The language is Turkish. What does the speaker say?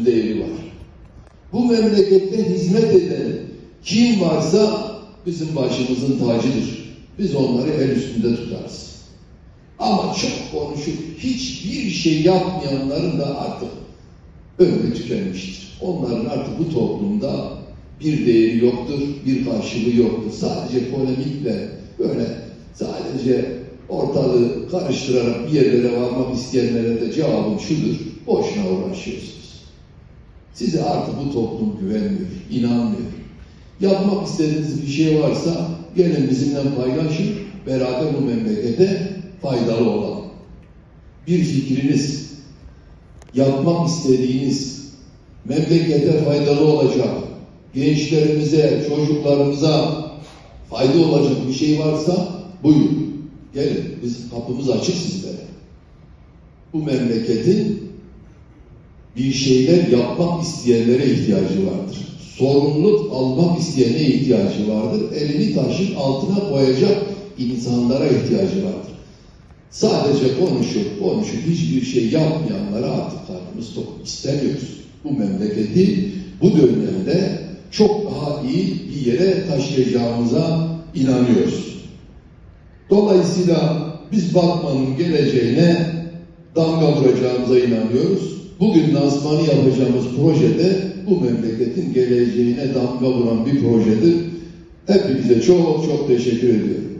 üstünde yeri var. Bu memlekette hizmet eden kim varsa bizim başımızın tacıdır. Biz onları el üstünde tutarız. Ama çok konuşup hiçbir şey yapmayanların da artık ömrü tükenmiştir. Onların artık bu toplumda bir değeri yoktur, bir karşılığı yoktur. Sadece polemikle böyle sadece ortalığı karıştırarak bir yerlere varmak isteyenlere de cevabım şudur. Boşuna uğraşıyorsunuz. Size artık bu toplum güvenmiyor, inanmıyor. Yapmak istediğiniz bir şey varsa gelin bizimle paylaşın, beraber bu memlekete faydalı olalım. Bir fikriniz, yapmak istediğiniz, memlekete faydalı olacak, gençlerimize, çocuklarımıza fayda olacak bir şey varsa buyurun. Gelin, biz kapımız açık sizlere. Bu memleketin bir şeyler yapmak isteyenlere ihtiyacı vardır. Sorumluluk almak isteyene ihtiyacı vardır. Elini taşın altına koyacak insanlara ihtiyacı vardır. Sadece konuşup konuşup hiçbir şey yapmayanlara artık karnımız tok istemiyoruz. Bu memleketi bu dönemde çok daha iyi bir yere taşıyacağımıza inanıyoruz. Dolayısıyla biz Batman'ın geleceğine damga vuracağımıza inanıyoruz. Bugün lansmanı yapacağımız projede bu memleketin geleceğine damga vuran bir projedir. Hepinize çok çok teşekkür ediyorum.